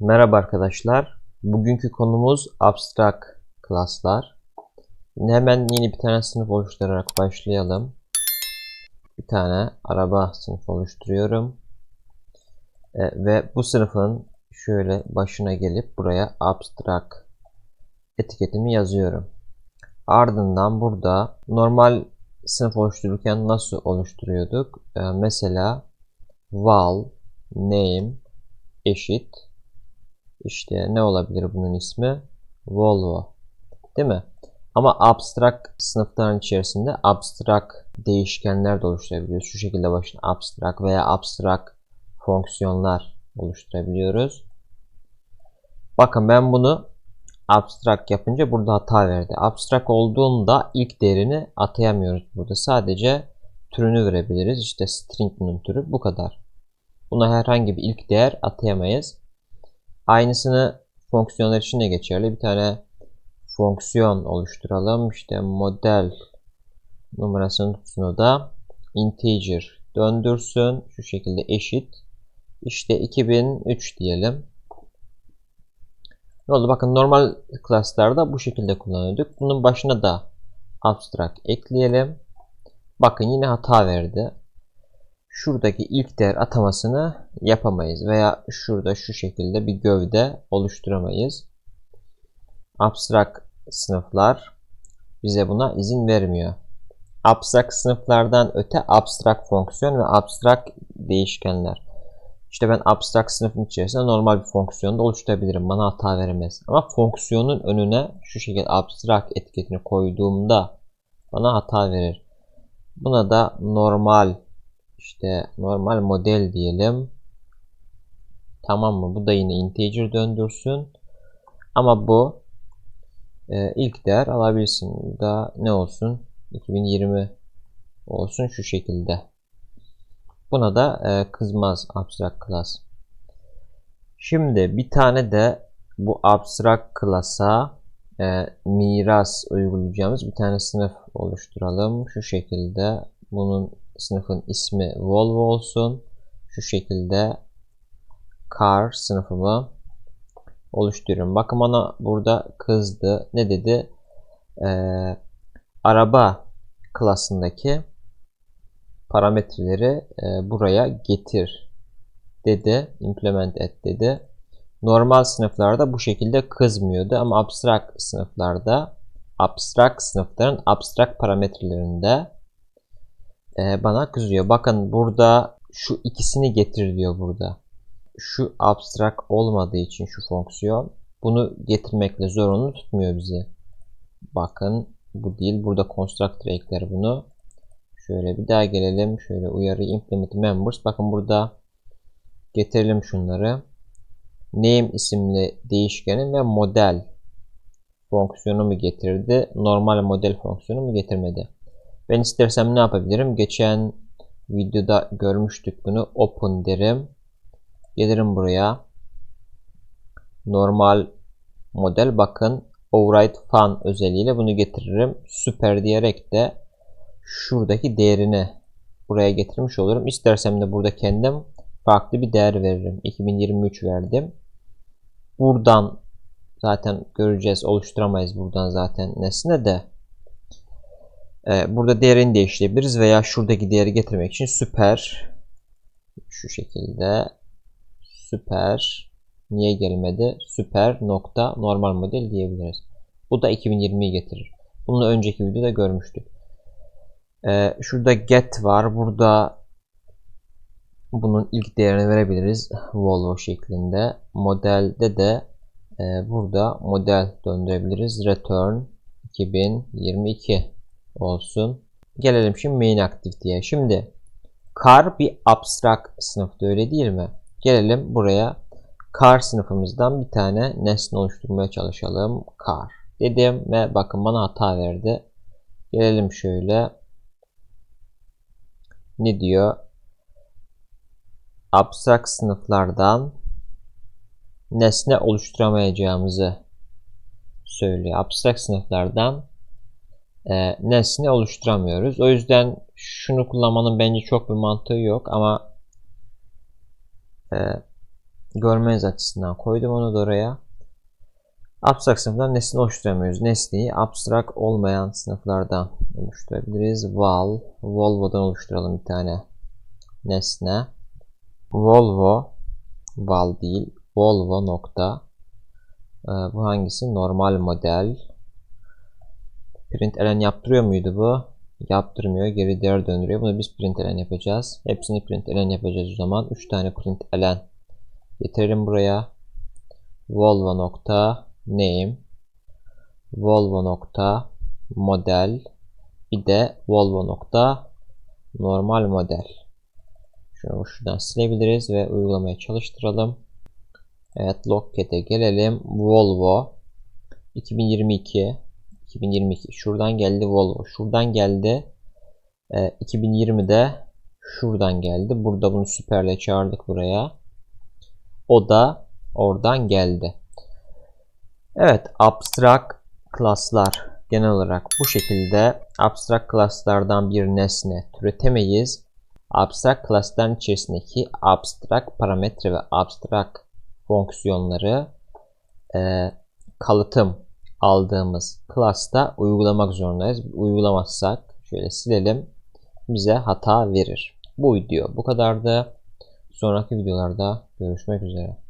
Merhaba arkadaşlar. Bugünkü konumuz abstract klaslar. Hemen yeni bir tane sınıf oluşturarak başlayalım. Bir tane araba sınıfı oluşturuyorum. E, ve bu sınıfın şöyle başına gelip buraya abstract etiketimi yazıyorum. Ardından burada normal sınıf oluştururken nasıl oluşturuyorduk? E, mesela val name eşit işte ne olabilir bunun ismi? Volvo. Değil mi? Ama abstract sınıfların içerisinde abstract değişkenler de oluşturabiliyoruz. Şu şekilde başına abstract veya abstract fonksiyonlar oluşturabiliyoruz. Bakın ben bunu abstract yapınca burada hata verdi. Abstract olduğunda ilk değerini atayamıyoruz burada. Sadece türünü verebiliriz. İşte string bunun türü bu kadar. Buna herhangi bir ilk değer atayamayız. Aynısını fonksiyonlar için de geçerli. Bir tane fonksiyon oluşturalım. İşte model numarasını tutsun o da integer döndürsün. Şu şekilde eşit. İşte 2003 diyelim. Ne oldu? Bakın normal klaslarda bu şekilde kullanıyorduk. Bunun başına da abstract ekleyelim. Bakın yine hata verdi. Şuradaki ilk değer atamasını yapamayız veya şurada şu şekilde bir gövde oluşturamayız. Abstract sınıflar bize buna izin vermiyor. Abstract sınıflardan öte abstract fonksiyon ve abstract değişkenler. İşte ben abstract sınıfın içerisinde normal bir fonksiyon da oluşturabilirim. Bana hata veremez. Ama fonksiyonun önüne şu şekilde abstract etiketini koyduğumda bana hata verir. Buna da normal işte normal model diyelim. Tamam mı? Bu da yine integer döndürsün. Ama bu e, ilk değer alabilsin. Da ne olsun? 2020 olsun şu şekilde. Buna da e, kızmaz abstract class. Şimdi bir tane de bu abstract class'a e, miras uygulayacağımız bir tane sınıf oluşturalım. Şu şekilde bunun sınıfın ismi Volvo olsun. Şu şekilde car sınıfımı oluşturuyorum. Bakın bana burada kızdı. Ne dedi? Ee, araba klasındaki parametreleri e, buraya getir dedi. Implement et dedi. Normal sınıflarda bu şekilde kızmıyordu ama abstract sınıflarda abstract sınıfların abstract parametrelerinde e, bana kızıyor. Bakın burada şu ikisini getir diyor burada. Şu abstract olmadığı için şu fonksiyon bunu getirmekle zorunlu tutmuyor bizi. Bakın bu değil. Burada constructor ekler bunu. Şöyle bir daha gelelim. Şöyle uyarı implement members. Bakın burada getirelim şunları. Name isimli değişkenin ve model fonksiyonu mu getirdi? Normal model fonksiyonu mu getirmedi? Ben istersem ne yapabilirim? Geçen videoda görmüştük bunu. Open derim. Gelirim buraya. Normal model bakın. Override fun özelliğiyle bunu getiririm. Süper diyerek de şuradaki değerini buraya getirmiş olurum. İstersem de burada kendim farklı bir değer veririm. 2023 verdim. Buradan zaten göreceğiz. Oluşturamayız buradan zaten nesne de. Ee, burada değerini değiştirebiliriz veya şuradaki değeri getirmek için süper şu şekilde süper niye gelmedi süper nokta normal model diyebiliriz. Bu da 2020'yi getirir. Bunu önceki videoda görmüştük. Ee, şurada get var. Burada bunun ilk değerini verebiliriz. Volvo şeklinde. Modelde de e, burada model döndürebiliriz. Return 2022 olsun. Gelelim şimdi main activity'ye. Şimdi car bir abstract sınıfta öyle değil mi? Gelelim buraya car sınıfımızdan bir tane nesne oluşturmaya çalışalım. Car dedim ve bakın bana hata verdi. Gelelim şöyle. Ne diyor? Abstract sınıflardan nesne oluşturamayacağımızı söylüyor. Abstract sınıflardan e, nesne oluşturamıyoruz. O yüzden şunu kullanmanın bence çok bir mantığı yok ama e, görmeniz açısından koydum onu da oraya. Abstrak sınıflar nesne oluşturamıyoruz. Nesneyi abstrak olmayan sınıflardan oluşturabiliriz. Val, Volvo'dan oluşturalım bir tane nesne. Volvo, Val değil, Volvo nokta. Ee, bu hangisi? Normal model. Println yaptırıyor muydu bu? Yaptırmıyor. Geri değer döndürüyor. Bunu biz println yapacağız. Hepsini println yapacağız o zaman. 3 tane println getirelim buraya. Volvo nokta name Volvo nokta model bir de Volvo nokta normal model. Şunu şuradan silebiliriz ve uygulamaya çalıştıralım. Evet Logcat'e gelelim. Volvo 2022 2022 şuradan geldi Volvo. Şuradan geldi. E, 2020'de şuradan geldi. Burada bunu süperle çağırdık buraya. O da oradan geldi. Evet, abstrak klaslar genel olarak bu şekilde abstrak klaslardan bir nesne türetemeyiz. Abstrak klasların içerisindeki abstrak parametre ve abstrak fonksiyonları e, kalıtım aldığımız klasta uygulamak zorundayız. Uygulamazsak şöyle silelim bize hata verir. Bu video bu kadardı. Sonraki videolarda görüşmek üzere.